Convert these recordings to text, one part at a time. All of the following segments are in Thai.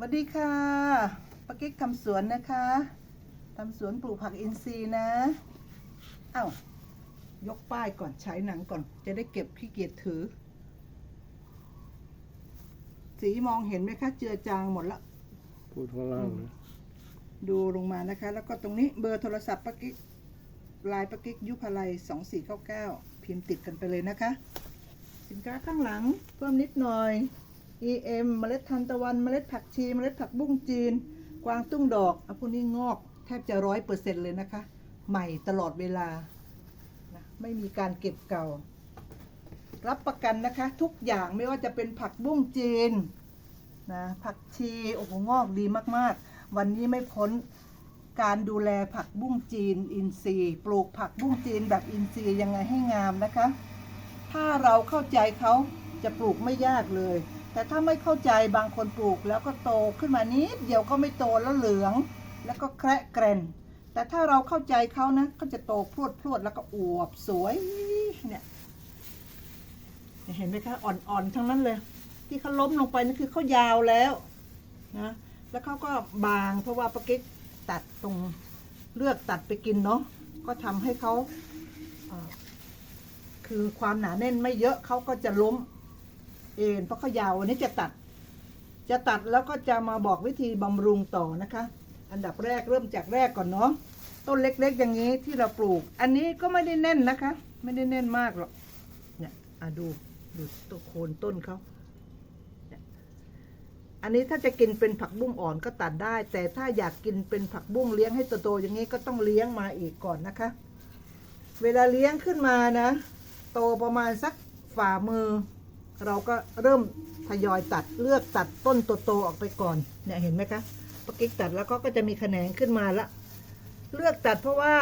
สวัสดีค่ะปากิ๊กทำสวนนะคะทำสวนปลูกผักอินทรีย์นะเอ้ายกป้ายก่อนฉายหนังก่อน จะได้เก็บขี้เกียจถือ สีมองเห็นไหมคะ เจือจางหมดละพูดข้างล่างนะดูลงมานะคะ แล้วก็ตรงนี้เบอร์โทรศัพท์ปากิ๊กลายปากิ๊กยุพาลัยสองสี่เก้าเก้าพิมพ์ติดกันไปเลยนะคะ สินค้าข้างหลังเพิ่มนิดหน่อย EM เมล็ดทานตะวัน เมล็ดผักชี เมล็ดผักบุ้งจีน กวางตุ้งดอกอพวกนี้งอกแทบจะร้อยเปอร์เซ็นต์เลยนะคะ ใหม่ตลอดเวลานะไม่มีการเก็บเก่า รับประกันนะคะ ทุกอย่างไม่ว่าจะเป็นผักบุ้งจีนนะผักชีโอ้โหงอกดีมากๆ วันนี้ไม่พ้นการดูแลผักบุ้งจีนอินทรีย์ปลูกผักบุ้งจีนแบบอินทรีย์ยังไงให้งามนะคะ ถ้าเราเข้าใจเขาจะปลูกไม่ยากเลย แต่ถ้าไม่เข้าใจบางคนปลูกแล้วก็โตขึ้นมานิดเดียวก็ไม่โตแล้วเหลือง แล้วก็แคระแกรนแต่ถ้าเราเข้าใจเขานะก็จะโตพรวดพรวดแล้วก็อวบสวยเนี่ยเห็นไหมคะอ่อนๆทั้งนั้นเลย ที่เขาล้มลงไปนั่นคือเขายาวแล้วนะแล้วเขาก็บางเพราะว่าปะกิ๊กตัดตรงเลือกตัดไปกินเนาะก็ทำให้เขาคือความหนาแน่นไม่เยอะเขาก็จะล้ม เอ็นเพราะเขายาวอันนี้จะตัด จะตัดแล้วก็จะมาบอกวิธีบำรุงต่อนะคะ อันดับแรกเริ่มจากแรกก่อนเนาะต้นเล็กๆอย่างนี้ที่เราปลูก อันนี้ก็ไม่ได้แน่นนะคะ ไม่ได้แน่นมากหรอกเนี่ยอะดูดูตัวโคนต้นเขาอันนี้ถ้าจะกินเป็นผักบุ้งอ่อนก็ตัดได้ แต่ถ้าอยากกินเป็นผักบุ้งเลี้ยงให้โตๆอย่างนี้ก็ต้องเลี้ยงมาอีกก่อนนะคะ เวลาเลี้ยงขึ้นมานะ โตประมาณสักฝ่ามือ เราก็เริ่มทยอยตัดเลือกตัดต้นโตๆออกไปก่อนเนี่ยเห็นไหมคะปะกิ๊กตัดแล้วก็ก็จะมีแขนงขึ้นมาละเลือกตัดเพราะว่า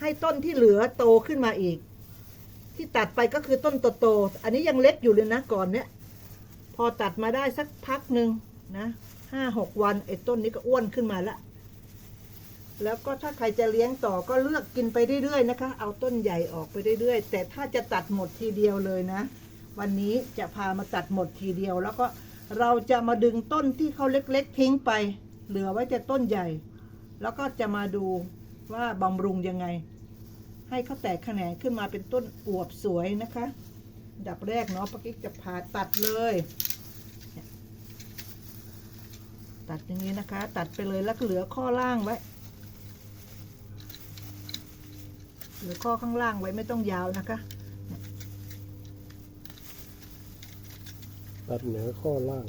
ให้ต้นที่เหลือโตขึ้นมาอีก ที่ตัดไปก็คือต้นโตๆอันนี้ยังเล็กอยู่เลยนะก่อนเนี้ยพอตัดมาได้สักพักหนึ่งนะห้าหกวันไอ้ต้นนี้ก็อ้วนขึ้นมาละแล้วก็ถ้าใครจะเลี้ยงต่อก็เลือกกินไปเรื่อยๆนะคะ เอาต้นใหญ่ออกไปเรื่อยๆ แต่ถ้าจะตัดหมดทีเดียวเลยนะ วันนี้จะพามาตัดหมดทีเดียว แล้วก็เราจะมาดึงต้นที่เขาเล็กๆ ทิ้งไป เหลือไว้แต่ต้นใหญ่ แล้วก็จะมาดูว่าบำรุงยังไง ให้เขาแตกแขนงขึ้นมาเป็นต้นอวบสวยนะคะ ดับแรกเนาะปากิ๊กจะพาตัดเลยเนี่ยตัดอย่างนี้นะคะ ตัดไปเลยแล้วก็เหลือข้อล่างไว้เหลือข้อข้างล่างไว้ไม่ต้องยาวนะคะ ตัดเหนือข้อล่าง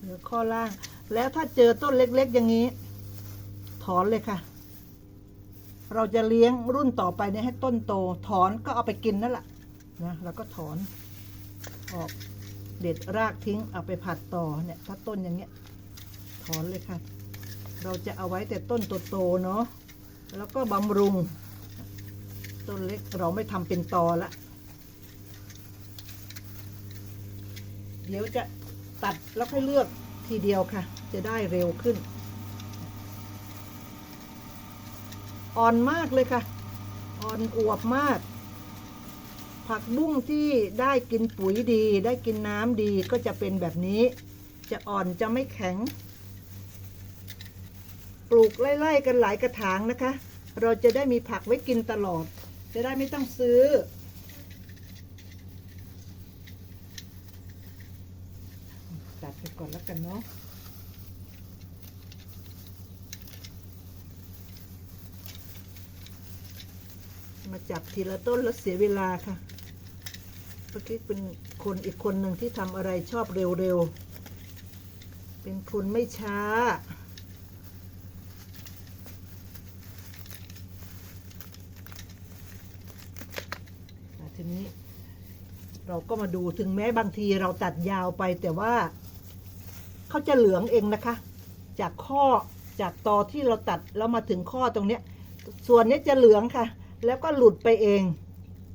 เหลือข้อล่าง แล้วถ้าเจอต้นเล็กๆอย่างนี้ ถอนเลยค่ะ เราจะเลี้ยงรุ่นต่อไปเนี่ยให้ต้นโต ถอนก็เอาไปกินนั่นแหละนะแล้วก็ถอนออกเด็ดรากทิ้งเอาไปผัดต่อเนี่ยถ้าต้นอย่างเงี้ย ถอนเลยค่ะ เราจะเอาไว้แต่ต้นโตๆเนาะแล้วก็บำรุง ต้นเล็กเราไม่ทำเป็นตอละ เดี๋ยวจะตัดแล้วค่อยเลือกทีเดียวค่ะ จะได้เร็วขึ้น อ่อนมากเลยค่ะ อ่อนอวบมาก ผักบุ้งที่ได้กินปุ๋ยดี ได้กินน้ำดีก็จะเป็นแบบนี้ จะอ่อนจะไม่แข็ง ปลูกไล่ๆกันหลายกระถางนะคะ เราจะได้มีผักไว้กินตลอด จะได้ไม่ต้องซื้อ ตัดไป ก่อนแล้วกันเนาะมาจับทีละต้นแล้วเสียเวลาค่ะเมื่อกี้เป็นคนอีกคนหนึ่งที่ทำอะไรชอบเร็วๆ เป็นคนไม่ช้า ทีนี้เราก็มาดูถึงแม้บางทีเราตัดยาวไปแต่ว่า เขาจะเหลืองเองนะคะ จากข้อจากตอที่เราตัดแล้วมาถึงข้อตรงเนี้ย ส่วนนี้จะเหลืองค่ะ แล้วก็หลุดไปเอง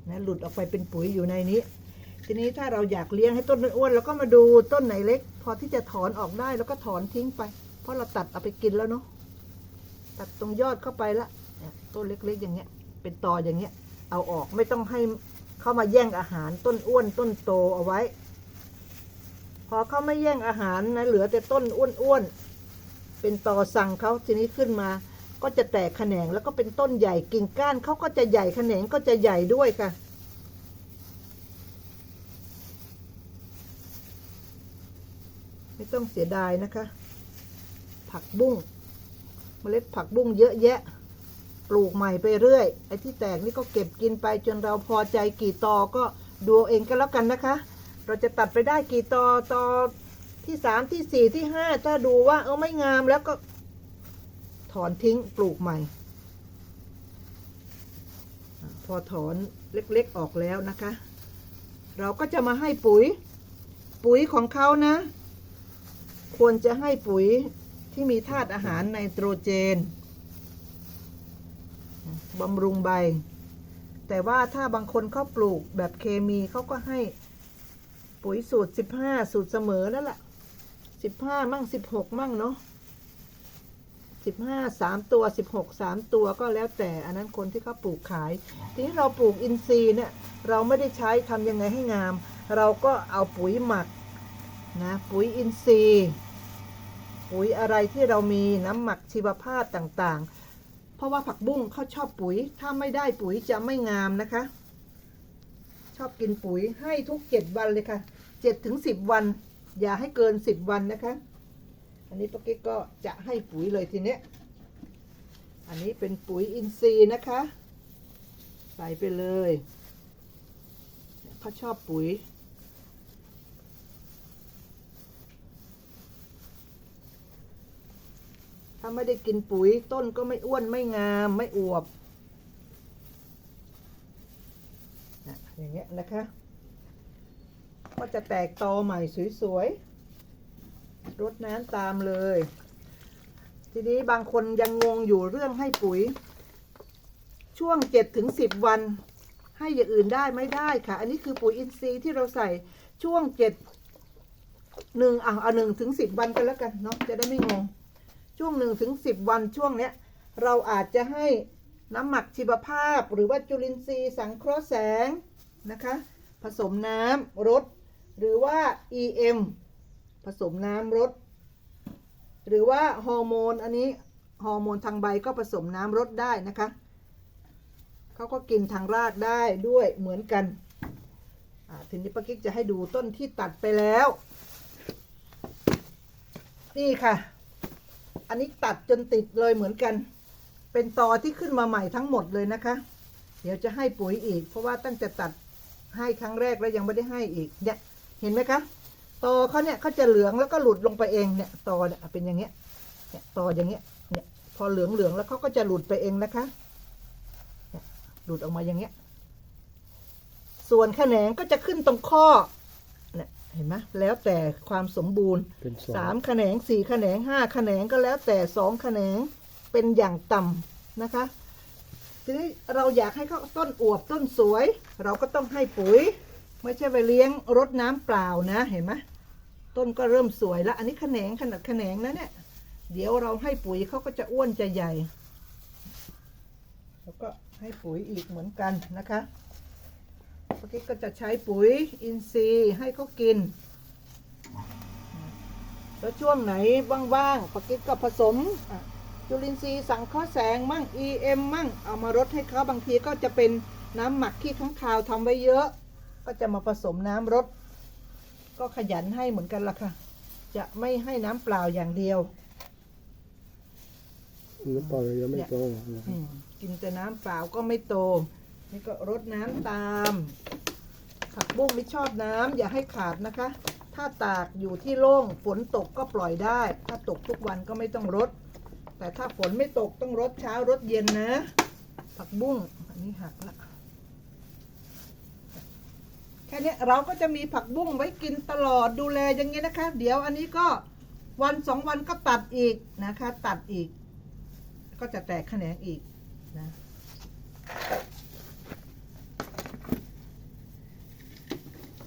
นะหลุดออกไปเป็นปุ๋ยอยู่ในนี้ ทีนี้ถ้าเราอยากเลี้ยงให้ต้นมันอ้วนเราก็มาดูต้นไหนเล็ก พอที่จะถอนออกได้แล้วก็ถอนทิ้งไป เพราะเราตัดเอาไปกินแล้วเนาะตัดตรงยอดเข้าไปละต้นเล็กๆอย่างเงี้ย เป็นตออย่างเงี้ย เอาออกไม่ต้องให้เข้ามาแย่งอาหารต้นอ้วนต้นโตเอาไว้ พอเขาไม่แย่งอาหารนะเหลือแต่ต้นอ้วนๆเป็นต่อสั่งเขาทีนี้ขึ้นมา ก็จะแตกแขนงแล้วก็เป็นต้นใหญ่กิ่งก้านเขาก็จะใหญ่แขนงก็จะใหญ่ด้วยค่ะไม่ต้องเสียดายนะคะ ผักบุ้งเมล็ดผักบุ้งเยอะแยะ ปลูกใหม่ไปเรื่อย ไอ้ที่แตกนี่ก็เก็บกินไปจนเราพอใจกี่ตอก็ดูเอาเองก็แล้วกันนะคะ เราจะตัดไปได้กี่ตอตอที่สามที่สี่ที่ห้าถ้าดูว่าเออไม่งามแล้วก็ ถอนทิ้งปลูกใหม่ พอถอนเล็กๆออกแล้วนะคะ เราก็จะมาให้ปุ๋ย ปุ๋ยของเขานะ ควรจะให้ปุ๋ยที่มีธาตุอาหารไนโตรเจนบำรุงใบ แต่ว่าถ้าบางคนเขาปลูกแบบเคมีเขาก็ให้ ปุ๋ยสูตร15สูตรเสมอนั่นแหละ15มั่ง16มั่งเนาะ15 3ตัว16 3ตัวก็แล้วแต่อันนั้นคนที่เขาปลูกขาย ทีนี้เราปลูกอินทรีย์เนี่ยเราไม่ได้ใช้ทำยังไงให้งาม เราก็เอาปุ๋ยหมักนะปุ๋ยอินทรีย์ ปุ๋ยอะไรที่เรามีน้ำหมักชีวภาพต่างๆ เพราะว่าผักบุ้งเขาชอบปุ๋ยถ้าไม่ได้ปุ๋ยจะไม่งามนะคะ อบกินปุ๋ยให้ทุกเจ็ดวันเลยค่ะเจ็ดถึงสิบวัน อย่าให้เกินสิบวันนะคะ อันนี้ป้ากิ๊กก็จะให้ปุ๋ยเลยทีเนี้ยอันนี้เป็นปุ๋ยอินทรีย์นะคะ ใส่ไปเลยเขาชอบปุ๋ยถ้าไม่ได้กินปุ๋ยต้นก็ไม่อ้วนไม่งามไม่อวบนะ อย่างเงี้ยนะคะ ก็จะแตกตอใหม่สวยๆรดน้ำตามเลย ทีนี้บางคนยังงงอยู่เรื่องให้ปุ๋ย ช่วงเจ็ดถึงสิบวัน ให้อย่างอื่นได้ไม่ได้ค่ะ อันนี้คือปุ๋ยอินทรีย์ที่เราใส่ช่วงเจ็ดหนึ่งเอาเอาหนึ่งถึงสิบวันกันแล้วกันเนาะจะได้ไม่งง ช่วงหนึ่งถึงสิบวันช่วงเนี้ย เราอาจจะให้น้ำหมักชีวภาพ หรือว่าจุลินทรีย์สังเคราะห์แสง นะคะ ผสมน้ำรดหรือว่า EM ผสมน้ำรดหรือว่าฮอร์โมนอันนี้ฮอร์โมนทางใบก็ผสมน้ำรดได้นะคะเขาก็กินทางรากได้ด้วยเหมือนกันทีนี้ป้ากิ๊กจะให้ดูต้นที่ตัดไปแล้ว นี่ค่ะ อันนี้ตัดจนติดเลยเหมือนกัน เป็นตอที่ขึ้นมาใหม่ทั้งหมดเลยนะคะ เดี๋ยวจะให้ปุ๋ยอีก เพราะว่าตั้งแต่ตัด ให้ครั้งแรกแล้วยังไม่ได้ให้อีกเนี่ยเห็นไหมคะตอเขาเนี่ยเขาจะเหลืองแล้วก็หลุดลงไปเองเนี่ยตอเนี่ยเป็นอย่างเงี้ยเนี่ยตออย่างเงี้ยเนี่ยพอเหลืองเหลืองแล้วเขาก็จะหลุดไปเองนะคะเนี่ยหลุดออกมาอย่างเงี้ย ส่วนแขนงก็จะขึ้นตรงข้อเนี่ยเห็นไหมแล้วแต่ความสมบูรณ์เป็นสอง สามแขนงสี่แขนงห้าแขนงก็แล้วแต่สองแขนงเป็นอย่างต่ำนะคะ ทีนี้เราอยากให้เขาต้นอวบต้นสวย เราก็ต้องให้ปุ๋ย ไม่ใช่ไปเลี้ยงรดน้ำเปล่านะเห็นไหมต้นก็เริ่มสวยแล้ว อันนี้แขนงขนาดแขนงนะเนี่ยเดี๋ยวเราให้ปุ๋ยเขาก็จะอ้วนจะใหญ่ แล้วก็ให้ปุ๋ยอีกเหมือนกันนะคะเมื่อกี้ก็จะใช้ปุ๋ยอินทรีย์ให้เขากิน แล้วช่วงไหนว่างๆปกิกก็ผสมอะ จุลินทรีย์สังเคราะห์แสงมั่ง EM มั่ง เอามารดให้เขาบางทีก็จะเป็นน้ำหมักขี้ข้างคาวทำไว้เยอะ ก็จะมาผสมน้ำรดก็ขยันให้เหมือนกันละค่ะ จะไม่ให้น้ำเปล่าอย่างเดียวน้ำเปล่ายังไม่โตนะอืมกินแต่น้ำเปล่าก็ไม่โต นี่ก็รดน้ำตาม ผักบุ้งไม่ชอบน้ำอย่าให้ขาดนะคะ ถ้าตากอยู่ที่โล่งฝนตกก็ปล่อยได้ ถ้าตกทุกวันก็ไม่ต้องรด แต่ถ้าฝนไม่ตกต้องรดเช้ารดเย็นนะ ผักบุ้งอันนี้หักละแค่นี้เราก็จะมีผักบุ้งไว้กินตลอดดูแลอย่างเงี้ยนะคะ เดี๋ยวอันนี้ก็วันสองวันก็ตัดอีกนะคะ ตัดอีก ก็จะแตกแขนงอีกนะ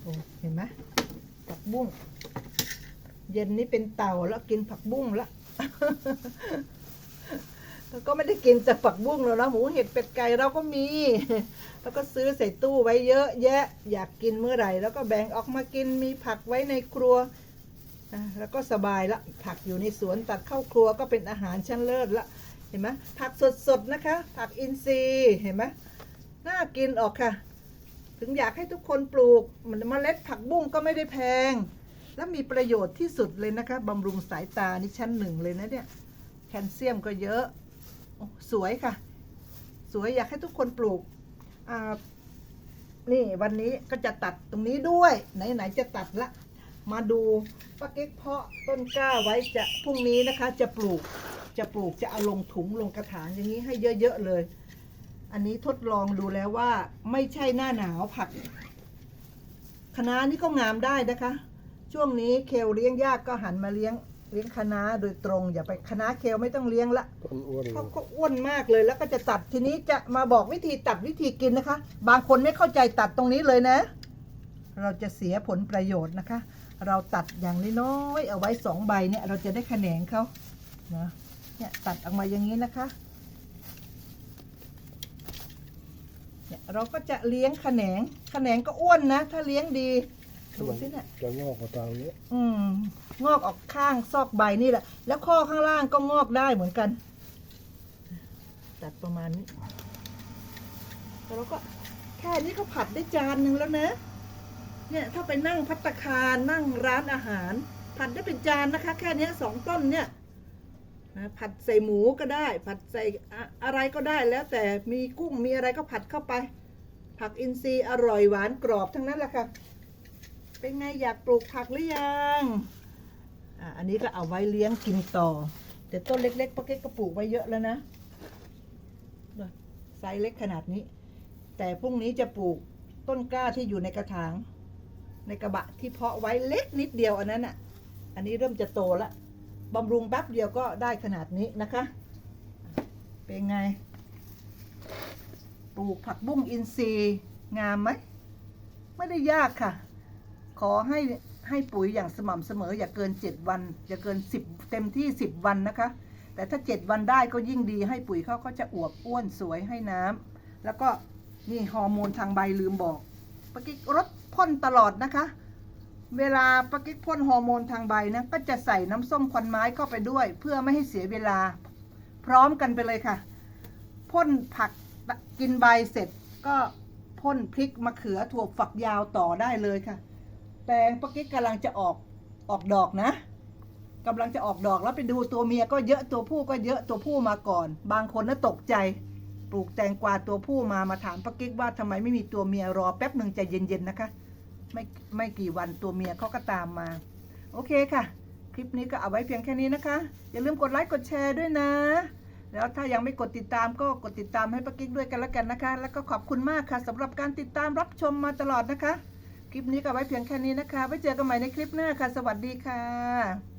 โอ้เห็นไหมผักบุ้ง เย็นนี้เป็นเต่าแล้วกินผักบุ้งแล้ว ก็ไม่ได้กินแต่ผักบุ้งแล้วนะหมูเห็ดเป็ดไก่เราก็มีแล้วก็ซื้อใส่ตู้ไว้เยอะแยะ อยากกินเมื่อไหร่ แล้วก็แบ่งออกมากินมีผักไว้ในครัวแล้วก็สบายละผักอยู่ในสวนตัดเข้าครัวก็เป็นอาหารชั้นเลิศละเห็นไหมผักสดๆนะคะ ผักอินทรีย์เห็นไหมน่ากินออกค่ะ ถึงอยากให้ทุกคนปลูกมันเมล็ดผักบุ้งก็ไม่ได้แพง และมีประโยชน์ที่สุดเลยนะคะบำรุงสายตานี่ชั้นหนึ่งเลยนะเนี่ยแคลเซียมก็เยอะ สวยค่ะ สวยอยากให้ทุกคนปลูกนี่วันนี้ก็จะตัดตรงนี้ด้วย ไหนๆจะตัดละ มาดูป้าเก๊กเพาะต้นกล้าไว้จะพรุ่งนี้นะคะ จะปลูกจะปลูกจะเอาลงถุงลงกระถางอย่างนี้ให้เยอะๆเลย อันนี้ทดลองดูแล้วว่าไม่ใช่หน้าหนาวผักคะน้านี่ก็งามได้นะคะ ช่วงนี้เคลเลี้ยงยากก็หันมาเลี้ยง เลี้ยงคะน้าโดยตรงอย่าไปคะน้าเคลไม่ต้องเลี้ยงละต้นอ้วนเขาก็อ้วนมากเลยแล้วก็จะตัดทีนี้จะมาบอกวิธีตัดวิธีกินนะคะ บางคนไม่เข้าใจตัดตรงนี้เลยนะ เราจะเสียผลประโยชน์นะคะ เราตัดอย่างน้อยๆเอาไว้สองใบเนี่ย เราจะได้แขนงเขานะเนี่ยตัดออกมาอย่างนี้นะคะเนี่ยเราก็จะเลี้ยงแขนงแขนงก็อ้วนนะ ถ้าเลี้ยงดี ดูสิเนี่ยจะงอกกว่าตางนี้อืม งอกออกข้างซอกใบนี่แหละ แล้วข้อข้างล่างก็งอกได้เหมือนกัน ตัดประมาณนี้แล้วก็แค่นี้ก็ผัดได้จานหนึ่งแล้วนะ เนี่ยถ้าไปนั่งพัตตาคารนั่งร้านอาหาร ผัดได้เป็นจานนะคะ แค่เนี้ยสองต้นเนี่ยนะผัดใส่หมูก็ได้ ผัดใส่อะอะไรก็ได้แล้วแต่มีกุ้งมีอะไรก็ผัดเข้าไป ผักอินทรีย์อร่อยหวานกรอบทั้งนั้นแหละค่ะ เป็นไงอยากปลูกผักหรือยังอะอันนี้ก็เอาไว้เลี้ยงกินต่อ แต่ต้นเล็กๆป้าเก๊กก็ปลูกไว้เยอะแล้วนะไซส์เล็กขนาดนี้ แต่พรุ่งนี้จะปลูกต้นกล้าที่อยู่ในกระถาง ในกระบะที่เพาะไว้เล็กนิดเดียวอันนั้นอะ อันนี้เริ่มจะโตแล้วบำรุงแป๊บเดียวก็ได้ขนาดนี้นะคะ เป็นไง ปลูกผักบุ้งอินทรีย์งามไหม ไม่ได้ยากค่ะ ขอให้ให้ปุ๋ยอย่างสม่ำเสมอ อย่าเกิน 7 วัน อย่าเกิน 10 เต็มที่ 10 วันนะคะ แต่ถ้า 7 วันได้ก็ยิ่งดีให้ปุ๋ยเขาก็จะอวบอ้วนสวยให้น้ำแล้วก็นี่ฮอร์โมนทางใบลืมบอกปกิ๊กรดพ่นตลอดนะคะ เวลาปกิ๊กพ่นฮอร์โมนทางใบนะก็จะใส่น้ำส้มควันไม้เข้าไปด้วย เพื่อไม่ให้เสียเวลา พร้อมกันไปเลยค่ะพ่นผักกินใบเสร็จก็พ่นพริกมะเขือถั่วฝักยาวต่อได้เลยค่ะ แตงปะกิ๊กกำลังจะออกออกดอกนะกำลังจะออกดอกแล้วไปดูตัวเมียก็เยอะตัวผู้ก็เยอะตัวผู้มาก่อน บางคนน่ะตกใจ ปลูกแตงกวาตัวผู้มามาถามปะกิ๊กว่าทำไมไม่มีตัวเมียรอแป๊บหนึ่งใจเย็นๆนะคะ ไม่ไม่กี่วันตัวเมียเขาก็ตามมา โอเคค่ะ คลิปนี้ก็เอาไว้เพียงแค่นี้นะคะ อย่าลืมกดไลค์กดแชร์ด้วยนะ แล้วถ้ายังไม่กดติดตามก็กดติดตามให้ปะกิ๊กด้วยกันแล้วกันนะคะ แล้วก็ขอบคุณมากค่ะสำหรับการติดตามรับชมมาตลอดนะคะ คลิปนี้ก็ไว้เพียงแค่นี้นะคะไว้เจอกันใหม่ในคลิปหน้าค่ะ สวัสดีค่ะ